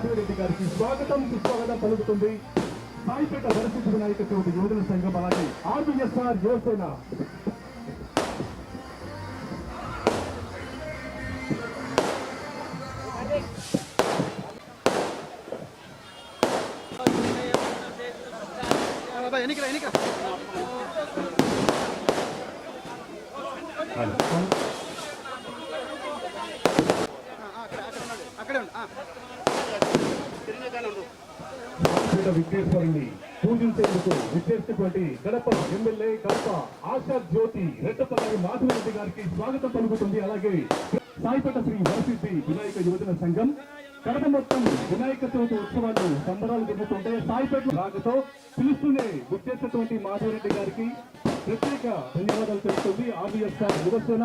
గడప మాధవరెడ్డి గారికి స్వాగతం సుస్వాగతం పలుకుతుంది. సాయిపేట వరసిద్ధి వినాయక చవితి యువజన సంఘం అలాగే ఆర్బిఎస్ఆర్ యువసేన. ఎన్నికల ఎన్నికల. పీఠ విఘ్నేశ్వరుని పూజించేందుకు విచ్చేసినటువంటి గడప ఎమ్మెల్యే గడప ఆశా జ్యోతి రెడ్డపల్లి మాధవరెడ్డి గారికి స్వాగతం పలుకుతుంది. అలాగే సాయిపేట శ్రీ వరసిద్ధి వినాయక యువజన సంఘం కడప మొత్తం వినాయక చవితి ఉత్సవాలు సంబరాలు జరుగుతుంటే సాయిపేట రాకతో పిలుస్తూనే గుర్తించినటువంటి మాధవరెడ్డి గారికి ప్రత్యేక ధన్యవాదాలు తెలుస్తుంది ఆర్బిఎస్ఆర్ యువసేన.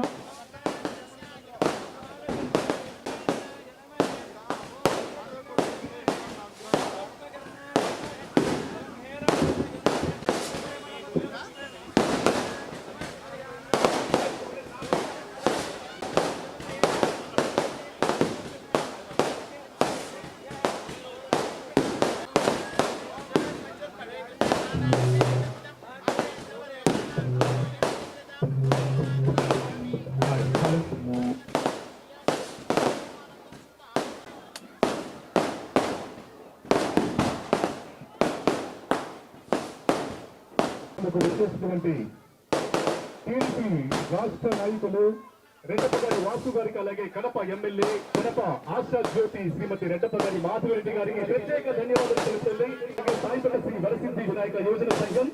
మనకు టీడీపీ రాష్ట్ర నాయకులు రెడ్డప్పగారి వాసు గారికి అలాగే కడప ఎమ్మెల్యే కడప ఆశా జ్యోతి శ్రీమతి రెడ్డప్ప గారి మాధవరెడ్డి గారికి ప్రత్యేక ధన్యవాదాలు తెలుస్తుంది అలాగే శ్రీ వరసిద్ధి వినాయక యోజన సంఘం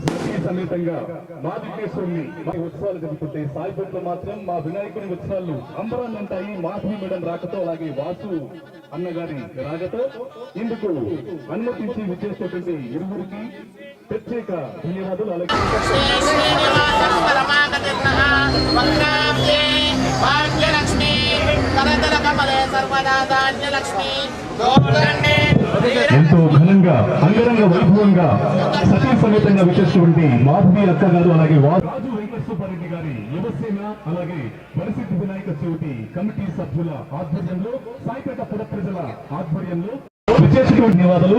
సతీ సమేతంగా మా విఘ్నేశ్వరుని మా ఉత్సవాలు జరుగుతుంటే సాయిపేటలో మాత్రం మా వినాయకుని ఉత్సవాలు అంబరాన్ని ఉంటాయి మాధవి మేడం రాకతో అలాగే వాసు అన్నగారి రాకతో ఇందుకు అనుమతించి విచ్చేసినటువంటి ఇరువురికి ప్రత్యేక ధన్యవాదాలు అలాగే భాగ్యలక్ష్మి కరతల కమలే సర్వదా ధాన్యలక్ష్మి గోర్దండే ఎంతో ఘనంగా అంగరంగ వైభవంగా సతీ సమేతంగా విచ్చేసినటువంటి మాధవి అక్క గారు అలాగే రాజు వెంకటసుబ్బారెడ్డి గారి యువసేన అలాగే పరిస్థితి వినాయక చవితి కమిటీ సభ్యుల ఆధ్వర్యంలో సాయిపేట పుర ప్రజల ఆధ్వర్యంలో విచ్చేసినటువంటి ధన్యవాదాలు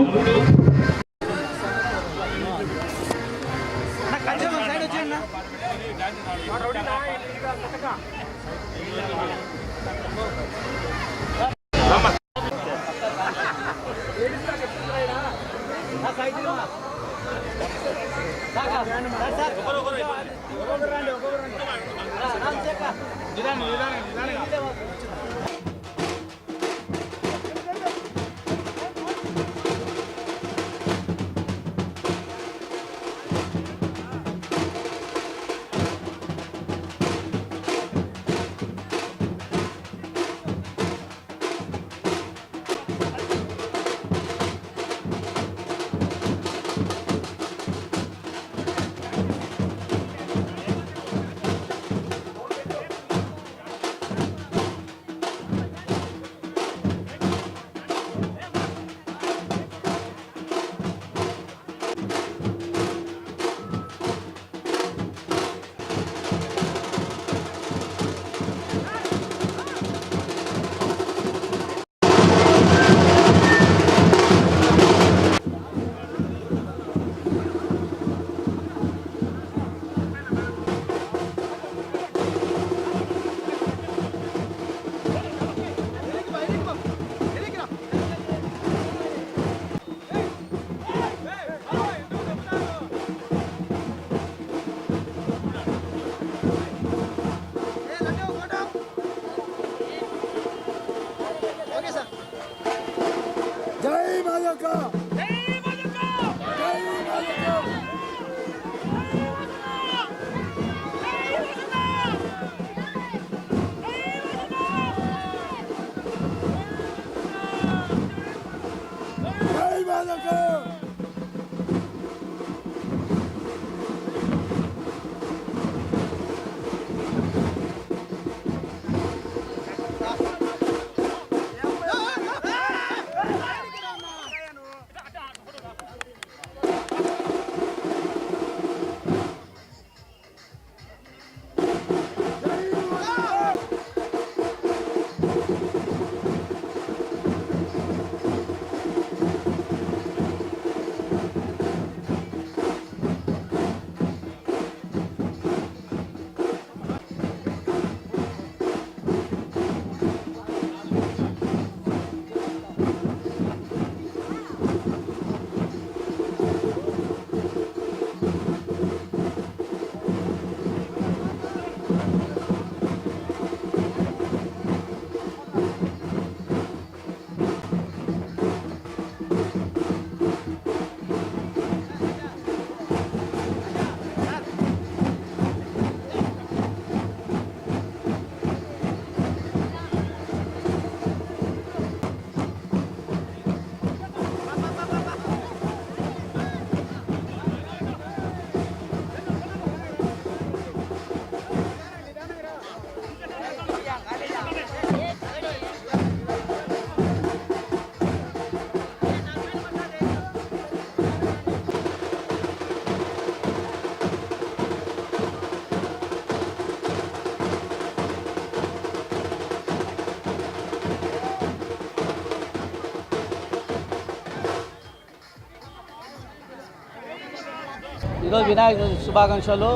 ఈరోజు వినాయక శుభాకాంక్షలు.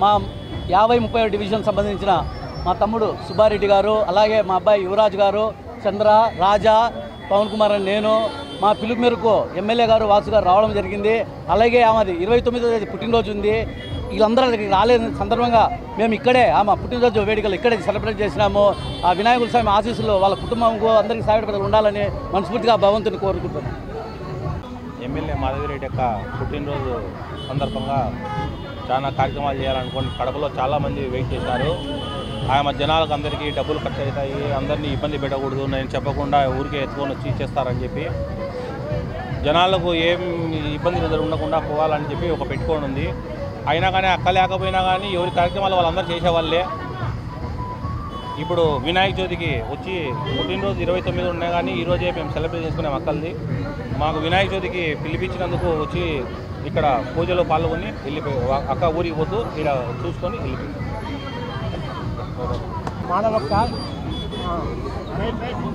మా యాభై ముప్పై డివిజన్ సంబంధించిన మా తమ్ముడు సుబ్బారెడ్డి గారు అలాగే మా అబ్బాయి యువరాజ్ గారు చంద్ర రాజా పవన్ కుమార్ అని నేను మా పిలుపు మేరకు ఎమ్మెల్యే గారు వాసు గారు రావడం జరిగింది. అలాగే ఆమెది ఇరవై తొమ్మిదో తేదీ పుట్టినరోజు ఉంది. వీళ్ళందరూ అక్కడికి రాలేని సందర్భంగా మేము ఇక్కడే ఆమె పుట్టినరోజు వేడుకలు ఇక్కడే సెలబ్రేట్ చేసినాము. ఆ వినాయకుల స్వామి ఆశీస్సులు వాళ్ళ కుటుంబంకు అందరికీ సాయపడలు ఉండాలని మనస్ఫూర్తిగా భగవంతుని కోరుకుంటున్నాం. ఎమ్మెల్యే మాధవిరెడ్డి యొక్క పుట్టినరోజు సందర్భంగా చాలా కార్యక్రమాలు చేయాలనుకోండి కడపలో చాలామంది వెయిట్ చేశారు. ఆమె జనాలకు అందరికీ డబ్బులు ఖర్చు అవుతాయి. అందరినీ ఇబ్బంది పెట్టకూడదు. నేను చెప్పకుండా ఊరికే ఎత్తుకొని వచ్చి చేస్తారని చెప్పి జనాలకు ఏం ఇబ్బంది ఉండకుండా పోవాలని చెప్పి ఒక పెట్టుకొని ఉంది. అయినా కానీ అక్క లేకపోయినా కానీ ఎవరి కార్యక్రమాలు వాళ్ళందరూ చేసేవాళ్ళే. ఇప్పుడు వినాయక చవితికి వచ్చి పుట్టినరోజు ఇరవై తొమ్మిది ఉన్నాయి కానీ ఈరోజే మేము సెలబ్రేట్ చేసుకున్నాం అక్కల్ది మాకు వినాయక చవితికి పిలిపించినందుకు వచ్చి ఇక్కడ పూజలో పాల్గొని వెళ్ళిపోయి అక్క ఊరికి పోతూ ఇక్కడ చూసుకొని వెళ్ళిపోయి. మాధవక్క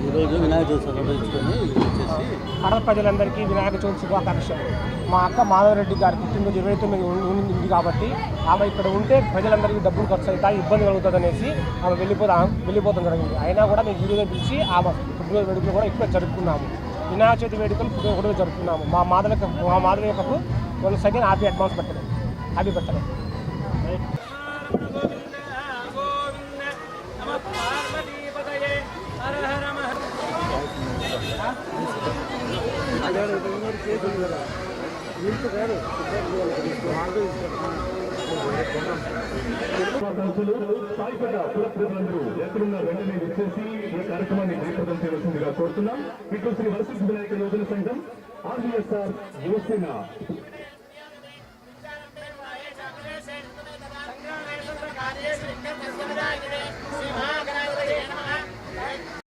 ఈరోజు వినాయక చవితి సెలబ్రేట్చుకొని వచ్చేసి కడప ప్రజలందరికీ వినాయక చవితి శుభాకాంక్షలు. మా అక్క మాధవరెడ్డి గారి పుట్టినరోజు ఇరవై తొమ్మిది ఉంది కాబట్టి ఆమె ఇక్కడ ఉంటే ప్రజలందరికీ డబ్బులు ఖర్చు అవుతాయి ఇబ్బంది కలుగుతుంది అనేసి ఆమె వెళ్ళిపోతా వెళ్ళిపోతాం జరిగింది. అయినా కూడా మేము వీడియో పిలిచి ఆమె పుట్టినరోజు వేడుకలు కూడా ఇక్కడ జరుపుకున్నాము. వినాయక చవితి వేడుకలు పుట్టిన కూడా జరుపుకున్నాము. మా మాధవ మా మాధవ యొక్క వన్ సెకండ్ హ్యాపీ అడ్వాన్స్ పెట్టడం హ్యాపీ పెట్టడం సాయిపేట పుర ఎక్కడున్న వెంటనే వచ్చేసి ఈ కార్యక్రమాన్ని జయప్రదం చేయవలసిందిగా కోరుతున్నాం ఇటు శ్రీ వరసిద్ధ వినాయక యోజన సంఘం ఆర్బీఎస్ఆర్ యువసేన.